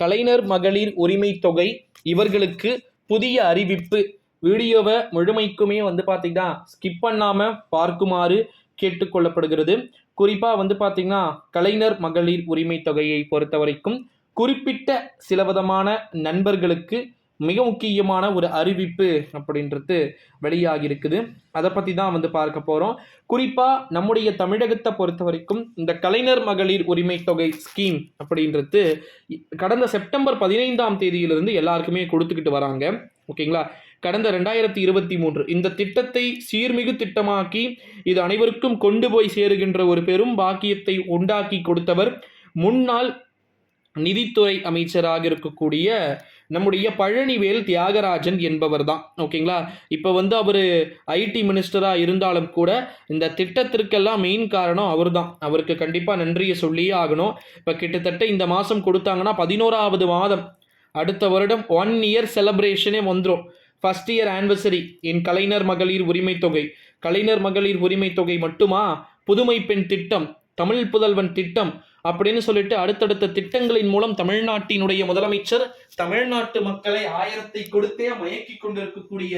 கலைஞர் மகளிர் உரிமை தொகை இவர்களுக்கு புதிய அறிவிப்பு. வீடியோவை முழுமைக்குமே வந்து பார்த்தீங்கன்னா ஸ்கிப் பண்ணாமல் பார்க்குமாறு கேட்டுக்கொள்ளப்படுகிறது. குறிப்பாக வந்து பார்த்தீங்கன்னா கலைஞர் மகளிர் உரிமை தொகையை பொறுத்த வரைக்கும் குறிப்பிட்ட சில விதமான நண்பர்களுக்கு மிக முக்கியமான ஒரு அறிவிப்பு அப்படின்றது வெளியாகி இருக்குது அதை பற்றி தான் வந்து பார்க்க போகிறோம் குறிப்பாக நம்முடைய தமிழகத்தை பொறுத்த வரைக்கும் இந்த கலைஞர் மகளிர் உரிமை தொகை ஸ்கீம் அப்படின்றது கடந்த செப்டம்பர் பதினைந்தாம் தேதியிலிருந்து எல்லாருக்குமே கொடுத்துக்கிட்டு வராங்க. ஓகேங்களா? கடந்த ரெண்டாயிரத்தி இருபத்தி மூன்று இந்த திட்டத்தை சீர்மிகு திட்டமாக்கி இது அனைவருக்கும் கொண்டு போய் சேருகின்ற ஒரு பெரும் பாக்கியத்தை உண்டாக்கி கொடுத்தவர் முன்னாள் நிதித்துறை அமைச்சராக இருக்கக்கூடிய நம்முடைய பழனிவேல் தியாகராஜன் என்பவர் தான் ஓகேங்களா? இப்போ வந்து அவர் ஐடி மினிஸ்டராக இருந்தாலும் கூட இந்த திட்டத்திற்கெல்லாம் மெயின் காரணம் அவர் தான் அவருக்கு கண்டிப்பாக நன்றியை சொல்லியே ஆகணும். இப்போ கிட்டத்தட்ட இந்த மாதம் கொடுத்தாங்கன்னா பதினோராவது மாதம். அடுத்த வருடம் ஒன் இயர் செலப்ரேஷனே வந்துடும் first year anniversary in Kalaignar மகளிர் உரிமை தொகை. கலைஞர் மகளிர் உரிமை தொகை மட்டுமா? புதுமை பெண் திட்டம் தமிழ் புதல்வன் திட்டம் அப்படின்னு சொல்லிட்டு அடுத்தடுத்த திட்டங்களின் மூலம் தமிழ்நாட்டினுடைய முதலமைச்சர் தமிழ்நாட்டு மக்களை ஆயிரத்தை கொடுத்தே மயக்கி கொண்டிருக்கக்கூடிய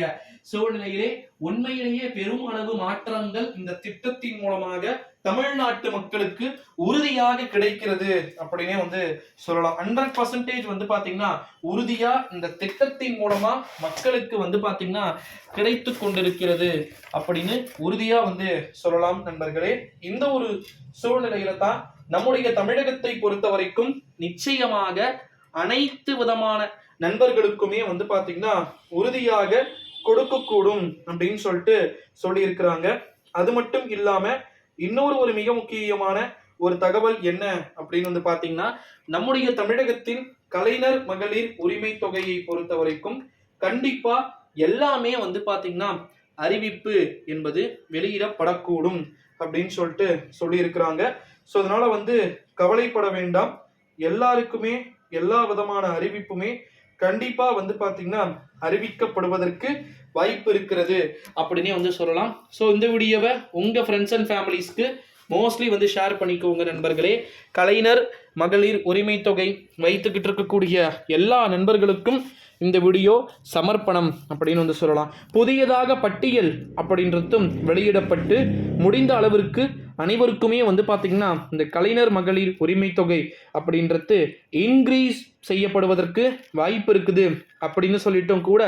சூழ்நிலையிலே உண்மையிலேயே பெரும் அளவு மாற்றங்கள் இந்த திட்டத்தின் மூலமாக தமிழ்நாட்டு மக்களுக்கு உறுதியாக கிடைக்கிறது அப்படின்னே வந்து சொல்லலாம். ஹண்ட்ரட் பர்சன்டேஜ் வந்து பாத்தீங்கன்னா உறுதியா இந்த திட்டத்தின் மூலமா மக்களுக்கு வந்து பாத்தீங்கன்னா கிடைத்து கொண்டிருக்கிறது அப்படின்னு உறுதியா வந்து சொல்லலாம் நண்பர்களே. இந்த ஒரு சூழ்நிலையில தான் நம்முடைய தமிழகத்தை பொறுத்த வரைக்கும் நிச்சயமாக அனைத்து விதமான நண்பர்களுக்குமே வந்து பாத்தீங்கன்னா உறுதியாக கொடுக்கக்கூடும் அப்படின்னு சொல்லிட்டு சொல்லியிருக்கிறாங்க. அது மட்டும் இல்லாம இன்னொரு ஒரு மிக முக்கியமான ஒரு தகவல் என்ன அப்படின்னு வந்து பாத்தீங்கன்னா நம்முடைய தமிழகத்தின் கலைஞர் மகளிர் உரிமை தொகையை பொறுத்த வரைக்கும் கண்டிப்பா எல்லாமே வந்து பாத்தீங்கன்னா அறிவிப்பு என்பது வெளியிடப்படக்கூடும் அப்படின்னு சொல்லிட்டு சொல்லியிருக்கிறாங்க. ஸோ அதனால வந்து கவலைப்பட வேண்டாம். எல்லாருக்குமே எல்லா விதமான அறிவிப்புமே கண்டிப்பா வந்து பாத்தீங்கன்னா அறிவிக்கப்படுவதற்கு வாய்ப்பு இருக்கிறது அப்படின்னே வந்து சொல்லலாம். ஸோ இந்த வீடியோவை உங்க ஃப்ரெண்ட்ஸ் அண்ட் ஃபேமிலிஸ்க்கு மோஸ்ட்லி வந்து ஷேர் பண்ணிக்கோங்க நண்பர்களே. கலைஞர் மகளிர் உரிமை தொகை வைத்துக்கிட்டு இருக்கக்கூடிய எல்லா நண்பர்களுக்கும் இந்த வீடியோ சமர்ப்பணம் அப்படின்னு வந்து சொல்லலாம். புதியதாக பட்டியல் அப்படின்றதும் வெளியிடப்பட்டு முடிந்த அளவிற்கு அனைவருக்குமே வந்து பார்த்திங்கன்னா இந்த கலைஞர் மகளிர் உரிமை தொகை அப்படின்றது இன்க்ரீஸ் செய்யப்படுவதற்கு வாய்ப்பு இருக்குது அப்படின்னு சொல்லிட்டும் கூட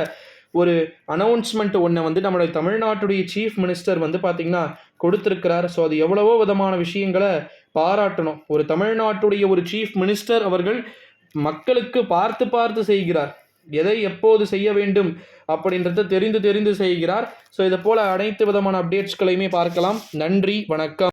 ஒரு அனௌன்ஸ்மெண்ட் ஒன்றை வந்து நம்மளுடைய தமிழ்நாட்டுடைய சீஃப் மினிஸ்டர் வந்து பார்த்திங்கன்னா கொடுத்துருக்கிறார். ஸோ அது எவ்வளவோ விதமான விஷயங்களை பாராட்டணும். ஒரு தமிழ்நாட்டுடைய ஒரு சீஃப் மினிஸ்டர் அவர்கள் மக்களுக்கு பார்த்து பார்த்து செய்கிறார். எதை எப்போது செய்ய வேண்டும் அப்படின்றத தெரிந்து தெரிந்து செய்கிறார். ஸோ இதை போல் அனைத்து விதமான அப்டேட்ஸ்களையுமே பார்க்கலாம். நன்றி வணக்கம்.